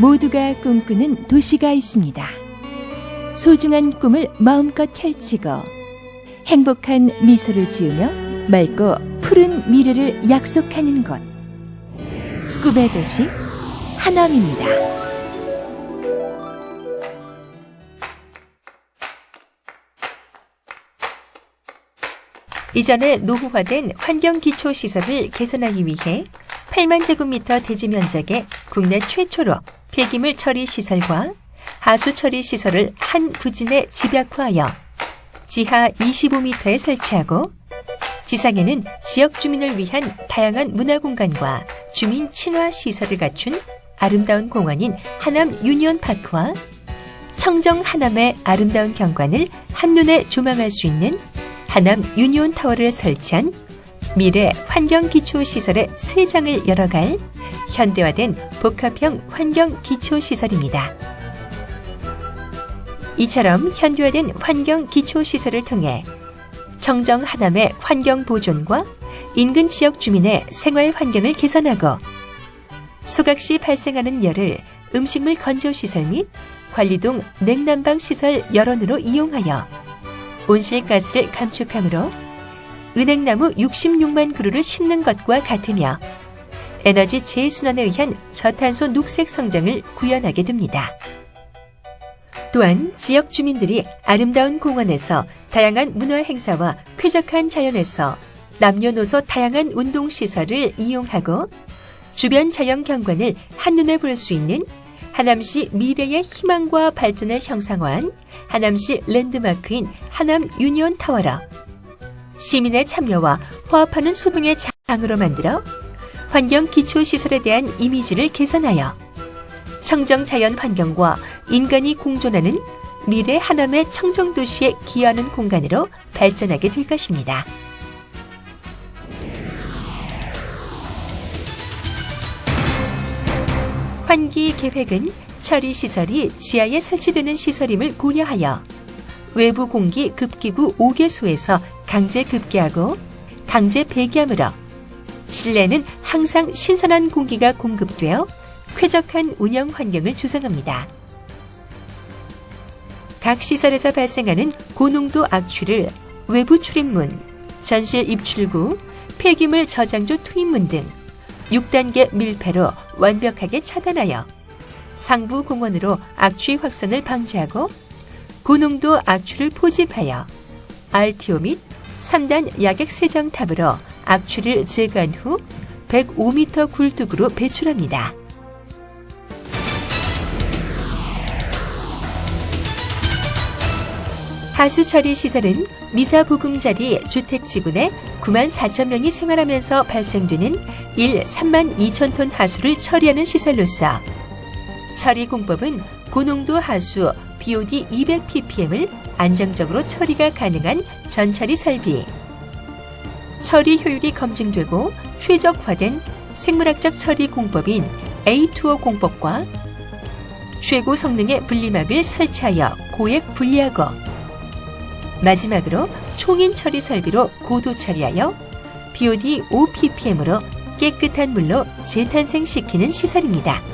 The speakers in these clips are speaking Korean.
모두가 꿈꾸는 도시가 있습니다. 소중한 꿈을 마음껏 펼치고 행복한 미소를 지으며 맑고 푸른 미래를 약속하는 곳. 꿈의 도시 하남입니다. 이전에 노후화된 환경 기초 시설을 개선하기 위해 8만 제곱미터 대지 면적의 국내 최초로 폐기물 처리 시설과 하수 처리 시설을 한 부진에 집약화하여 지하 25m에 설치하고 지상에는 지역 주민을 위한 다양한 문화 공간과 주민 친화 시설을 갖춘 아름다운 공원인 하남 유니온 파크와 청정 하남의 아름다운 경관을 한눈에 조망할 수 있는 하남 유니온 타워를 설치한 미래 환경 기초 시설의 세 장을 열어갈 현대화된 복합형 환경 기초 시설입니다. 이처럼 현대화된 환경 기초 시설을 통해 청정 하남의 환경 보존과 인근 지역 주민의 생활 환경을 개선하고 소각 시 발생하는 열을 음식물 건조 시설 및 관리동 냉난방 시설 열원으로 이용하여 온실가스를 감축하므로 은행나무 66만 그루를 심는 것과 같으며 에너지 재순환에 의한 저탄소 녹색 성장을 구현하게 됩니다. 또한 지역 주민들이 아름다운 공원에서 다양한 문화 행사와 쾌적한 자연에서 남녀노소 다양한 운동 시설을 이용하고 주변 자연 경관을 한눈에 볼 수 있는 하남시 미래의 희망과 발전을 형상화한 하남시 랜드마크인 하남 유니온 타워라 시민의 참여와 화합하는 소동의 장으로 만들어 환경 기초 시설에 대한 이미지를 개선하여 청정 자연 환경과 인간이 공존하는 미래 하남의 청정 도시에 기여하는 공간으로 발전하게 될 것입니다. 환기 계획은 처리 시설이 지하에 설치되는 시설임을 고려하여 외부 공기 급기구 5개소에서 강제 급기하고 강제 배기함으로 실내는 항상 신선한 공기가 공급되어 쾌적한 운영 환경을 조성합니다. 각 시설에서 발생하는 고농도 악취를 외부 출입문, 전실 입출구, 폐기물 저장조 투입문 등 6단계 밀폐로 완벽하게 차단하여 상부 공원으로 악취 확산을 방지하고 고농도 악취를 포집하여 RTO 및 3단 야객 세정탑으로 악취를 제거한 후 105m 굴뚝으로 배출합니다. 하수 처리 시설은 미사 보금자리 주택 지구내 9만 4천 명이 생활하면서 발생되는 1 3만 2천 톤 하수를 처리하는 시설로서 처리 공법은 고농도 하수 BOD 200ppm을 안정적으로 처리가 가능한 전처리 설비. 처리 효율이 검증되고 최적화된 생물학적 처리 공법인 A2O 공법과 최고 성능의 분리막을 설치하여 고액 분리하고 마지막으로 총인 처리 설비로 고도 처리하여 BOD 5ppm으로 깨끗한 물로 재탄생시키는 시설입니다.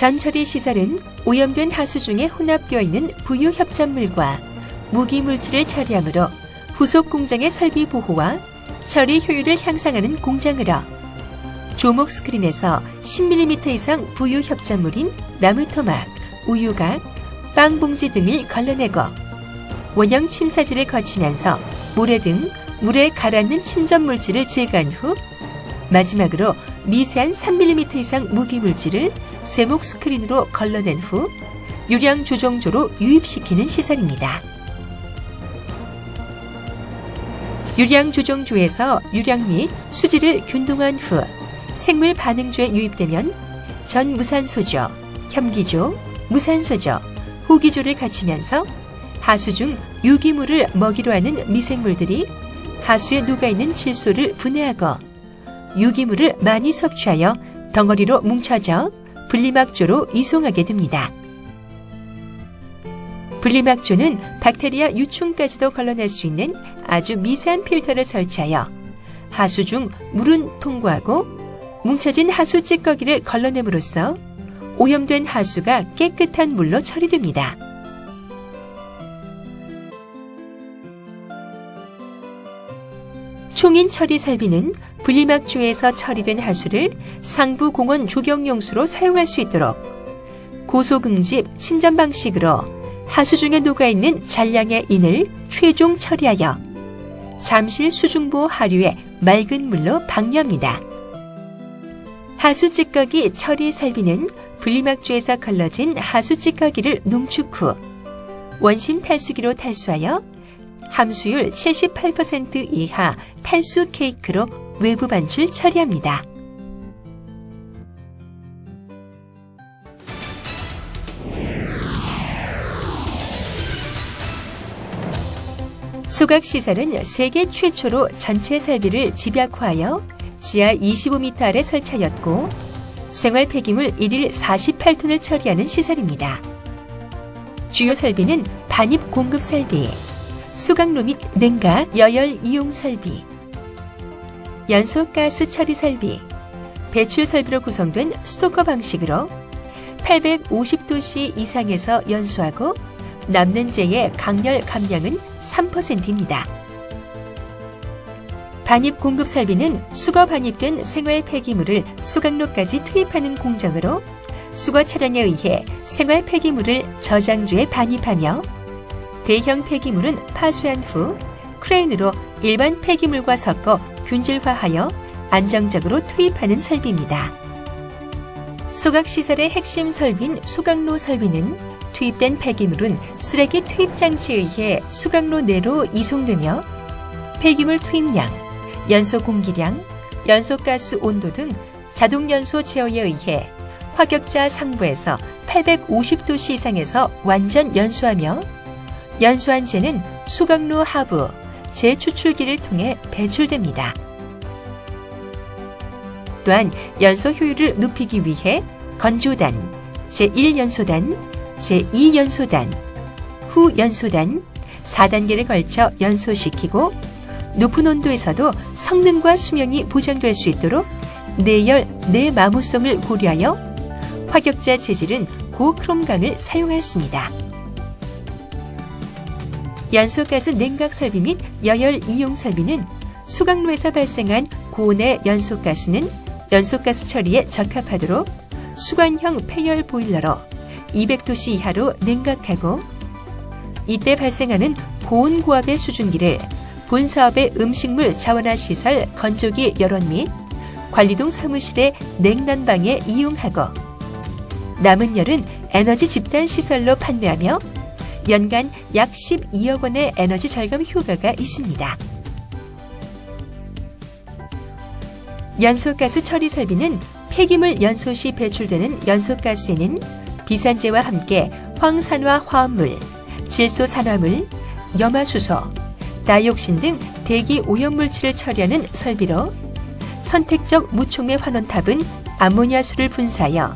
전처리 시설은 오염된 하수 중에 혼합되어 있는 부유 협전물과 무기 물질을 처리하므로 후속 공장의 설비 보호와 처리 효율을 향상하는 공장으로 조목 스크린에서 10mm 이상 부유 협전물인 나무 토막, 우유각, 빵 봉지 등을 걸러내고 원형 침사지를 거치면서 모래 등 물에 가라앉는 침전 물질을 제거한 후 마지막으로 미세한 3mm 이상 무기 물질을 세목 스크린으로 걸러낸 후 유량 조정조로 유입시키는 시설입니다. 유량 조정조에서 유량 및 수지를 균등한 후 생물 반응조에 유입되면 전 무산소조, 혐기조, 무산소조, 호기조를 갖추면서 하수 중 유기물을 먹이로 하는 미생물들이 하수에 녹아있는 질소를 분해하고 유기물을 많이 섭취하여 덩어리로 뭉쳐져 분리막조로 이송하게 됩니다. 분리막조는 박테리아 유충까지도 걸러낼 수 있는 아주 미세한 필터를 설치하여 하수 중 물은 통과하고 뭉쳐진 하수 찌꺼기를 걸러냄으로써 오염된 하수가 깨끗한 물로 처리됩니다. 총인 처리 설비는 분리막주에서 처리된 하수를 상부 공원 조경 용수로 사용할 수 있도록 고소긍집 침전 방식으로 하수 중에 녹아 있는 잔량의 인을 최종 처리하여 잠실 수중보 하류에 맑은 물로 방류합니다. 하수 찌꺼기 처리 설비는 분리막주에서 걸러진 하수 찌꺼기를 농축 후 원심 탈수기로 탈수하여 함수율 78% 이하 탈수 케이크로 외부 반출 처리합니다. 소각시설은 세계 최초로 전체 설비를 집약화하여 지하 25m 아래 설치하였고 생활 폐기물 1일 48톤을 처리하는 시설입니다. 주요 설비는 반입 공급 설비, 수강로 및 냉각, 여열 이용 설비, 연소 가스 처리 설비, 배출 설비로 구성된 스토커 방식으로 850도씨 이상에서 연소하고 남는 재의 강열 감량은 3%입니다. 반입 공급 설비는 수거 반입된 생활 폐기물을 수강로까지 투입하는 공정으로 수거 차량에 의해 생활 폐기물을 저장주에 반입하며 대형 폐기물은 파수한 후 크레인으로 일반 폐기물과 섞어 균질화하여 안정적으로 투입하는 설비입니다. 소각시설의 핵심 설비인 수강로 설비는 투입된 폐기물은 쓰레기 투입 장치에 의해 수강로 내로 이송되며 폐기물 투입량, 연소 공기량, 연소 가스 온도 등 자동 연소 제어에 의해 화격자 상부에서 850도씨 이상에서 완전 연소하며 연소한 재는 수강로 하부 재추출기를 통해 배출됩니다. 또한 연소 효율을 높이기 위해 건조단, 제1연소단, 제2연소단, 후연소단 4단계를 걸쳐 연소시키고 높은 온도에서도 성능과 수명이 보장될 수 있도록 내열, 내마모성을 고려하여 화격자 재질은 고크롬강을 사용하였습니다. 연소가스 냉각 설비 및 여열 이용 설비는 수강로에서 발생한 고온의 연소가스는 연소가스 처리에 적합하도록 수관형 폐열 보일러로 200도씨 이하로 냉각하고 이때 발생하는 고온 고압의 수증기를 본 사업의 음식물 자원화 시설 건조기 여론 및 관리동 사무실의 냉난방에 이용하고 남은 열은 에너지 집단 시설로 판매하며 연간 약 12억 원의 에너지 절감 효과가 있습니다. 연소가스 처리 설비는 폐기물 연소 시 배출되는 연소가스에는 비산재와 함께 황산화 화합물, 질소 산화물, 염화수소, 다이옥신 등 대기 오염물질을 처리하는 설비로 선택적 무촉매 환원탑은 암모니아수를 분사하여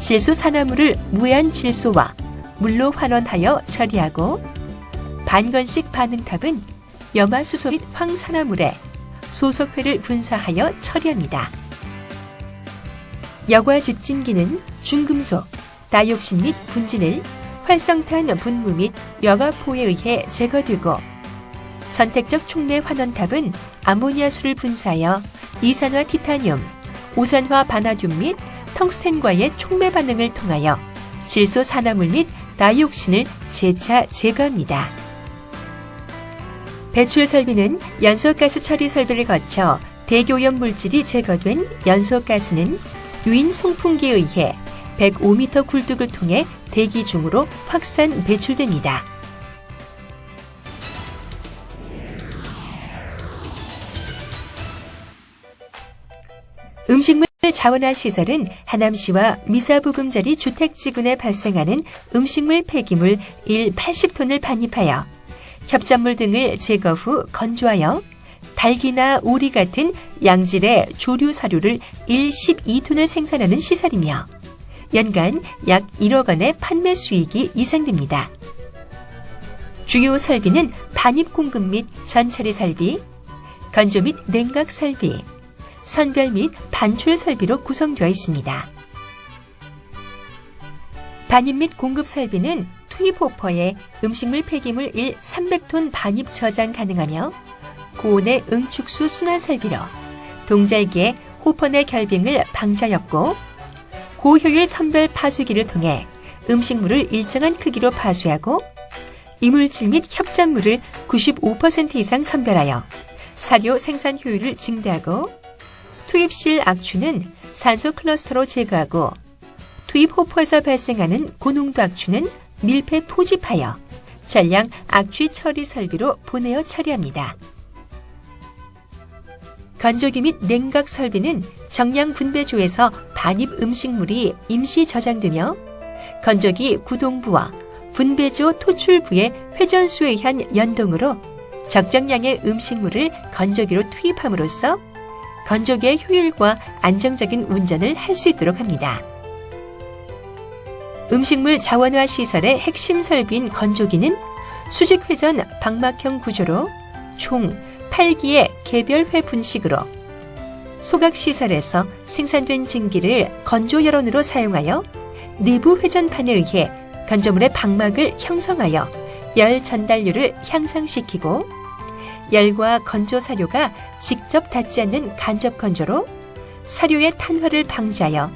질소 산화물을 무해한 질소와 물로 환원하여 처리하고 반건식 반응탑은 염화수소 및 황산화물에 소석회를 분사하여 처리합니다. 여과 집진기는 중금속, 다이옥신 및 분진을 활성탄 분무 및 여과포에 의해 제거되고 선택적 촉매 환원탑은 아모니아수를 분사하여 이산화 티타늄, 오산화 바나듐 및 텅스텐과의 촉매 반응을 통하여 질소 산화물 및 다이옥신을 재차 제거합니다. 배출 설비는 연소가스 처리 설비를 거쳐 대기오염 물질이 제거된 연소가스는 유인 송풍기에 의해 105m 굴뚝을 통해 대기 중으로 확산 배출됩니다. 음식물 자원화 시설은 하남시와 미사부금자리 주택지군에 발생하는 음식물 폐기물 1 80톤을 반입하여 협전물 등을 제거 후 건조하여 닭이나 오리 같은 양질의 조류 사료를 1 12톤을 생산하는 시설이며 연간 약 1억 원의 판매 수익이 이상됩니다. 주요 설비는 반입 공급 및 전처리 설비, 건조 및 냉각 설비, 선별 및 반출 설비로 구성되어 있습니다. 반입 및 공급 설비는 투입 호퍼에 음식물 폐기물 1 300톤 반입 저장 가능하며 고온의 응축수 순환 설비로 동절기에 호퍼 내 결빙을 방지하였고 고효율 선별 파수기를 통해 음식물을 일정한 크기로 파수하고 이물질 및 협작물을 95% 이상 선별하여 사료 생산 효율을 증대하고 투입실 악취는 산소 클러스터로 제거하고 투입 호퍼에서 발생하는 고농도 악취는 밀폐 포집하여 전량 악취 처리 설비로 보내어 처리합니다. 건조기 및 냉각 설비는 정량 분배조에서 반입 음식물이 임시 저장되며 건조기 구동부와 분배조 토출부의 회전수에 의한 연동으로 적정량의 음식물을 건조기로 투입함으로써 건조기의 효율과 안정적인 운전을 할 수 있도록 합니다. 음식물 자원화 시설의 핵심 설비인 건조기는 수직 회전 방막형 구조로 총 8기의 개별회 분식으로 소각 시설에서 생산된 증기를 건조 여론으로 사용하여 내부 회전판에 의해 건조물의 방막을 형성하여 열 전달률을 향상시키고 열과 건조 사료가 직접 닿지 않는 간접 건조로 사료의 탄화를 방지하여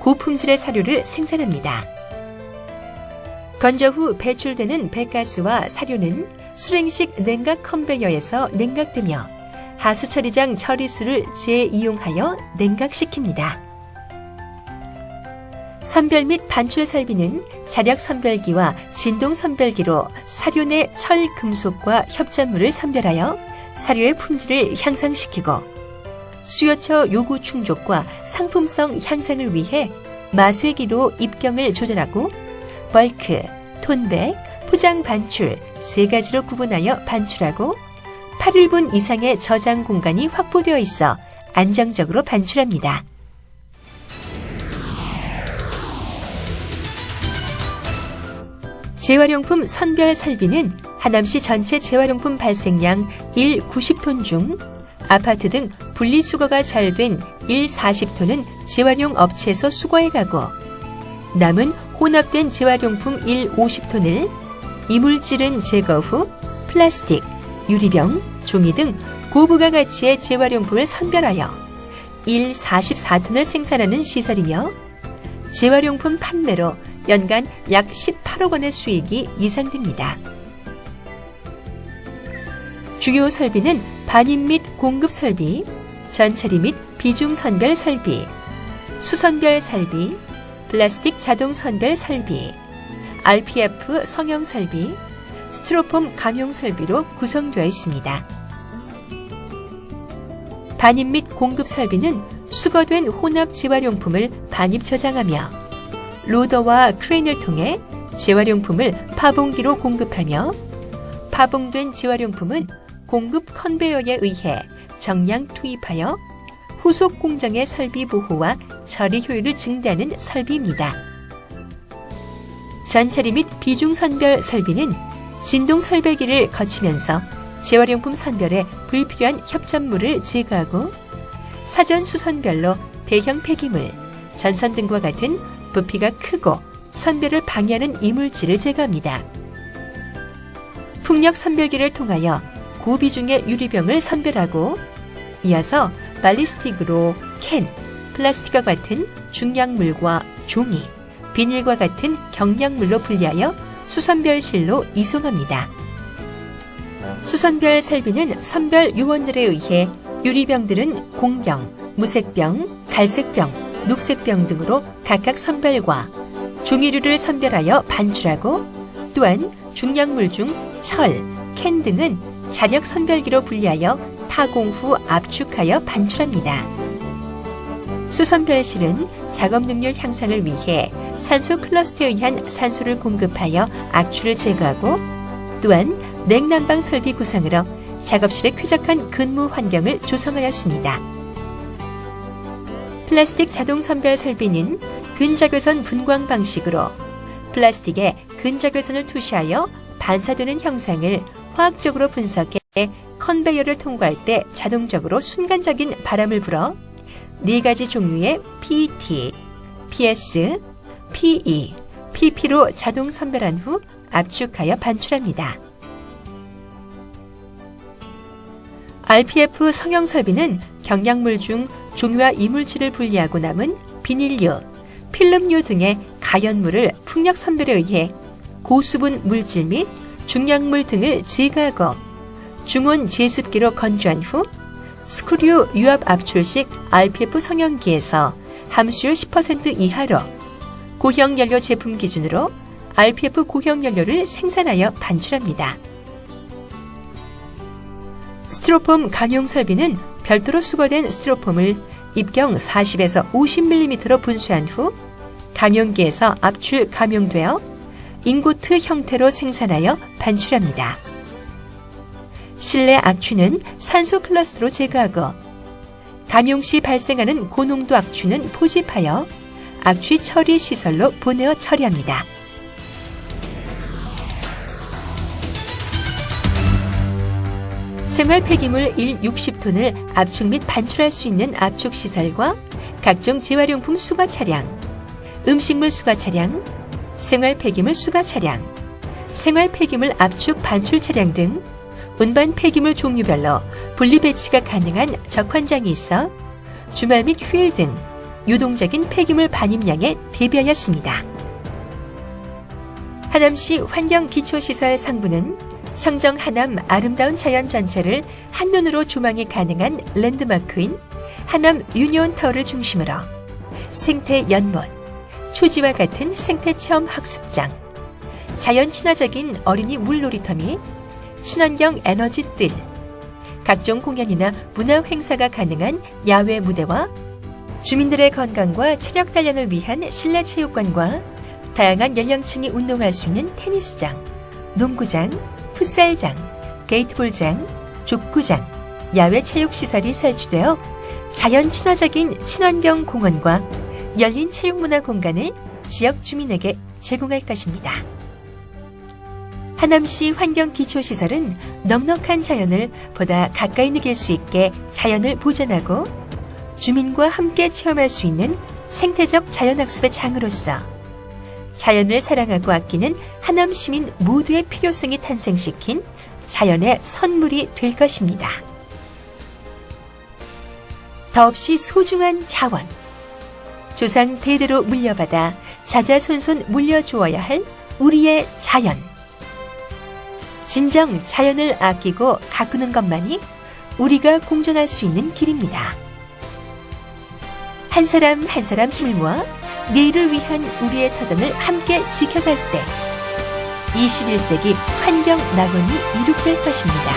고품질의 사료를 생산합니다. 건조 후 배출되는 배가스와 사료는 수랭식 냉각 컨베이어에서 냉각되며 하수 처리장 처리수를 재이용하여 냉각시킵니다. 선별 및 반출 설비는 자력 선별기와 진동 선별기로 사료 내 철, 금속과 협작물을 선별하여 사료의 품질을 향상시키고 수요처 요구 충족과 상품성 향상을 위해 마쇠기로 입경을 조절하고 벌크, 톤백, 포장 반출 세 가지로 구분하여 반출하고 8일분 이상의 저장 공간이 확보되어 있어 안정적으로 반출합니다. 재활용품 선별 설비는 하남시 전체 재활용품 발생량 1 90톤 중 아파트 등 분리수거가 잘 된 1 40톤은 재활용 업체에서 수거해 가고 남은 혼합된 재활용품 1 50톤을 이물질은 제거 후 플라스틱, 유리병, 종이 등 고부가 가치의 재활용품을 선별하여 1 44톤을 생산하는 시설이며 재활용품 판매로 연간 약 18억 원의 수익이 예상됩니다. 주요 설비는 반입 및 공급 설비, 전처리 및 비중 선별 설비, 수선별 설비, 플라스틱 자동 선별 설비, RPF 성형 설비, 스티로폼 감용 설비로 구성되어 있습니다. 반입 및 공급 설비는 수거된 혼합 재활용품을 반입 저장하며 로더와 크레인을 통해 재활용품을 파봉기로 공급하며 파봉된 재활용품은 공급 컨베이어에 의해 정량 투입하여 후속 공정의 설비 보호와 처리 효율을 증대하는 설비입니다. 전처리 및 비중 선별 설비는 진동 설배기를 거치면서 재활용품 선별에 불필요한 협점물을 제거하고 사전 수선별로 대형 폐기물, 전선 등과 같은 부피가 크고 선별을 방해하는 이물질을 제거합니다. 풍력 선별기를 통하여 고비중의 유리병을 선별하고 이어서 발리스틱으로 캔, 플라스틱과 같은 중량물과 종이, 비닐과 같은 경량물로 분리하여 수선별실로 이송합니다. 수선별 설비는 선별 요원들에 의해 유리병들은 공병, 무색병, 갈색병, 녹색병 등으로 각각 선별과 종이류를 선별하여 반출하고 또한 중량물 중 철, 캔 등은 자력 선별기로 분리하여 타공 후 압축하여 반출합니다. 수선별실은 작업 능률 향상을 위해 산소 클러스터에 의한 산소를 공급하여 악취를 제거하고 또한 냉난방 설비 구성으로 작업실에 쾌적한 근무 환경을 조성하였습니다. 플라스틱 자동 선별 설비는 근적외선 분광 방식으로 플라스틱에 근적외선을 투시하여 반사되는 형상을 화학적으로 분석해 컨베이어를 통과할 때 자동적으로 순간적인 바람을 불어 네 가지 종류의 PT, PS, PE, PP로 자동 선별한 후 압축하여 반출합니다. RPF 성형 설비는 경약물 중 종유와 이물질을 분리하고 남은 비닐류, 필름류 등의 가연물을 풍력 선별에 의해 고수분 물질 및 중량물 등을 제거하고 중온 제습기로 건조한 후 스크류 유압 압출식 RPF 성형기에서 함수율 10% 이하로 고형 연료 제품 기준으로 RPF 고형 연료를 생산하여 반출합니다. 스티로폼 감용 설비는 별도로 수거된 스티로폼을 입경 40에서 50mm로 분수한 후 감용기에서 압출 감용되어 인고트 형태로 생산하여 반출합니다. 실내 악취는 산소 클러스트로 제거하고 감용 시 발생하는 고농도 악취는 포집하여 악취 처리 시설로 보내어 처리합니다. 생활 폐기물 1 60톤을 압축 및 반출할 수 있는 압축 시설과 각종 재활용품 수거 차량, 음식물 수거 차량, 생활 폐기물 수거 차량, 생활 폐기물 압축 반출 차량 등 운반 폐기물 종류별로 분리 배치가 가능한 적환장이 있어 주말 및 휴일 등 유동적인 폐기물 반입량에 대비하였습니다. 하남시 환경기초시설 상부는 청정 하남 아름다운 자연 전체를 한눈으로 조망이 가능한 랜드마크인 하남 유니온타워를 중심으로 생태 연못, 초지와 같은 생태 체험 학습장, 자연 친화적인 어린이 물놀이터 및 친환경 에너지 뜰, 각종 공연이나 문화 행사가 가능한 야외 무대와 주민들의 건강과 체력 단련을 위한 실내 체육관과 다양한 연령층이 운동할 수 있는 테니스장, 농구장, 풋살장, 게이트볼장, 족구장, 야외 체육시설이 설치되어 자연 친화적인 친환경 공원과 열린 체육문화 공간을 지역 주민에게 제공할 것입니다. 하남시 환경기초시설은 넉넉한 자연을 보다 가까이 느낄 수 있게 자연을 보존하고 주민과 함께 체험할 수 있는 생태적 자연학습의 장으로서 자연을 사랑하고 아끼는 하남 시민 모두의 필요성이 탄생시킨 자연의 선물이 될 것입니다. 더없이 소중한 자원. 조상 대대로 물려받아 자자손손 물려주어야 할 우리의 자연. 진정 자연을 아끼고 가꾸는 것만이 우리가 공존할 수 있는 길입니다. 한 사람 한 사람 힘을 모아 내일을 위한 우리의 터전을 함께 지켜갈 때 21세기 환경 낙원이 이룩될 것입니다.